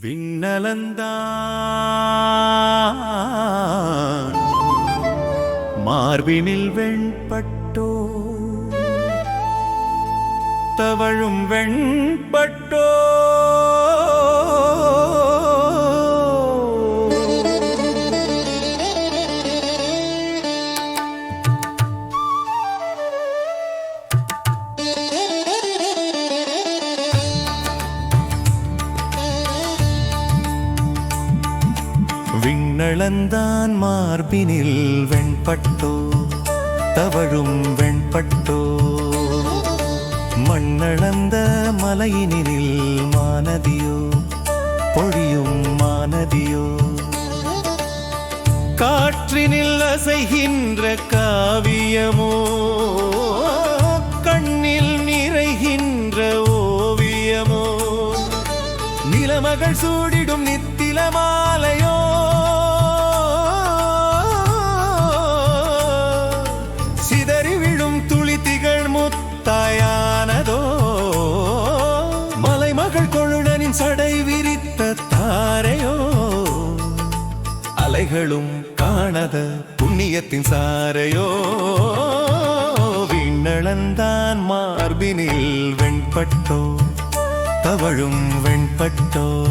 விண்ணலந்தான். மார்பினில் வெண்பட்டோ தவழும் வெண்பட்டோ நளந்தான் மார்பினில் வெண்பட்டோ தவழும் வெண்பட்டோ. மண்ணளந்த மலையினில் மானதியோ பொழியும் மானதியோ. காற்றினில் அசைகின்ற காவியமோ கண்ணில் நிறைகின்ற ஓவியமோ. நிலமகள் சூடிடும் நித்தில மாலையோ அலைகளும் காணத புண்ணியத்தின் சாரையோ. விண்ணளந்தான் மார்பினில் வெண்பட்டோ. தவழும் வெண்பட்டோ.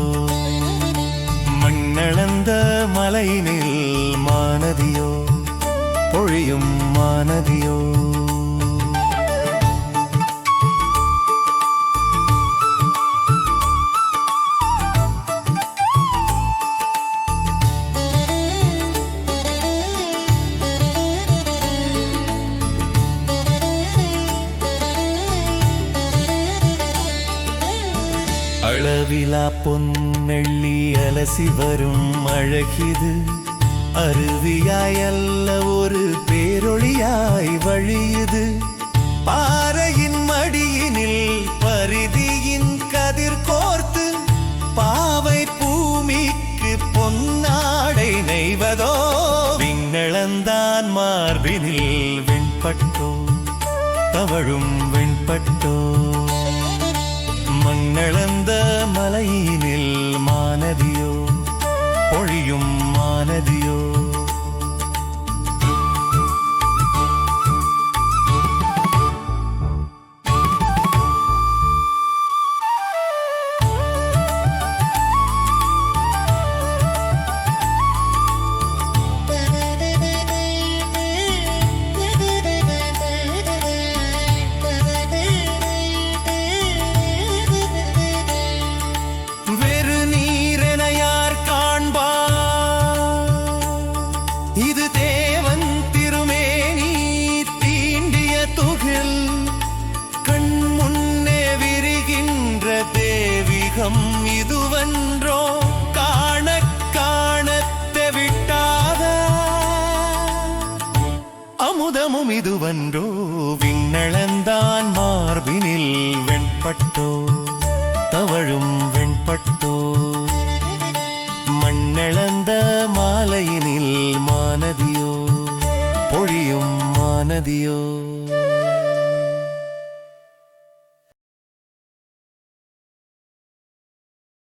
மண்ணளந்த மலையினில் மானதியோ. பொழியும் மானதியோ. அளவிலா பொன்னெள்ளி அலசி வரும் அழகிது. அருவியாய் அல்ல ஒரு பேரொழியாய் வழியுது. பாறையின் மடியினில் பரிதியின் கதிர் கோர்த்து பாவை பூமிக்கு பொன்னாடை நெய்வதோ? விண்ணளந்தான் மார்பினில் வெண்பட்டோ தவழும் வெண்பட்டோ. மண்ணளந்த மலையினில் me.